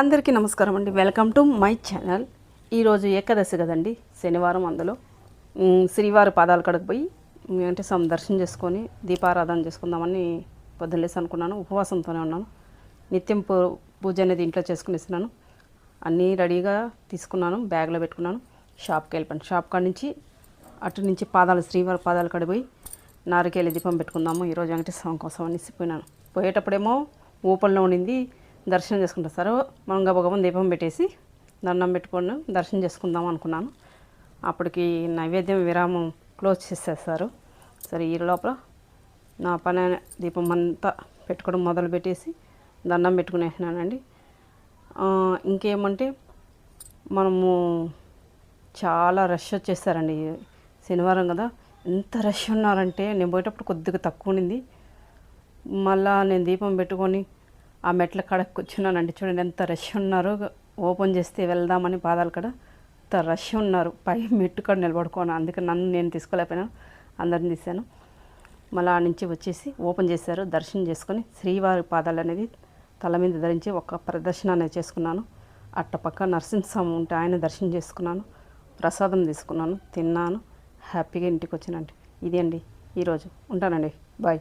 అందరికీ నమస్కారం అండి. వెల్కమ్ టు మై ఛానల్ ఈరోజు ఏకాదశి కదండి శనివారం అందులో. శ్రీవారి పాదాల కడకు పోయి ఉమ్, అంటే దర్శనం చేసుకొని దీపారాధన చేసుకుందామని పొద్దులేసి అనుకున్నాను. ఉపవాసంతోనే ఉన్నాను. నిత్యం పూ- పూజ అనేది ఇంట్లో చేసుకునేస్తున్నాను. అన్నీ రెడీగా తీసుకున్నాను బ్యాగ్లో పెట్టుకున్నాను. షాప్కి వెళ్ళిపోయాను. షాప్ కాడ నుంచి అటు నుంచి పాదాలు శ్రీవారి పాదాలు కడిపోయి పోయి దీపం పెట్టుకుందాము. ఈరోజు వెంకటేశ్వరం స్వామి కోసం అనేసి పోయినాను. పోయేటప్పుడేమో ఊపల్లో ఉండింది దర్శనం చేసుకుంటారు. సార్ మనం గబగబం దీపం పెట్టేసి దండం పెట్టుకొని దర్శనం చేసుకుందాం అనుకున్నాను. అప్పటికి నైవేద్యం విరామం క్లోజ్ చేసేస్తారు సరే. ఈ లోపల నా పని దీపం అంతా పెట్టుకోవడం మొదలు పెట్టేసి దండం పెట్టుకునేసినానండి. ఇంకేమంటే మనము చాలా రష్ వచ్చేసారండి. శనివారం కదా ఎంత రష్ ఉన్నారంటే నేను పోయేటప్పుడు కొద్దిగా తక్కువ ఉండింది. మళ్ళా నేను దీపం పెట్టుకొని ఆ మెట్ల కాడకు కూర్చున్నానండి. చూడండి ఎంత రష్ ఉన్నారు. ఓపెన్ చేస్తే వెళ్దామని పాదాలు కాడ ఎంత రష్ ఉన్నారు. పై మెట్టు కాడ నిలబడుకోను. అందుకే నన్ను నేను తీసుకోలేకపోయినా. అందరిని తీశాను. మళ్ళీ ఆ నుంచి వచ్చేసి ఓపెన్ చేశారు. దర్శనం చేసుకొని శ్రీవారి పాదాలు అనేది తల మీద ధరించి ఒక ప్రదర్శన అనేది చేసుకున్నాను. అట్టపక్క నరసింహస్వామి ఉంటే ఆయన దర్శనం చేసుకున్నాను. ప్రసాదం తీసుకున్నాను. తిన్నాను. హ్యాపీగా ఇంటికి వచ్చానండి ఇది అండి. ఈరోజు ఉంటానండి. బాయ్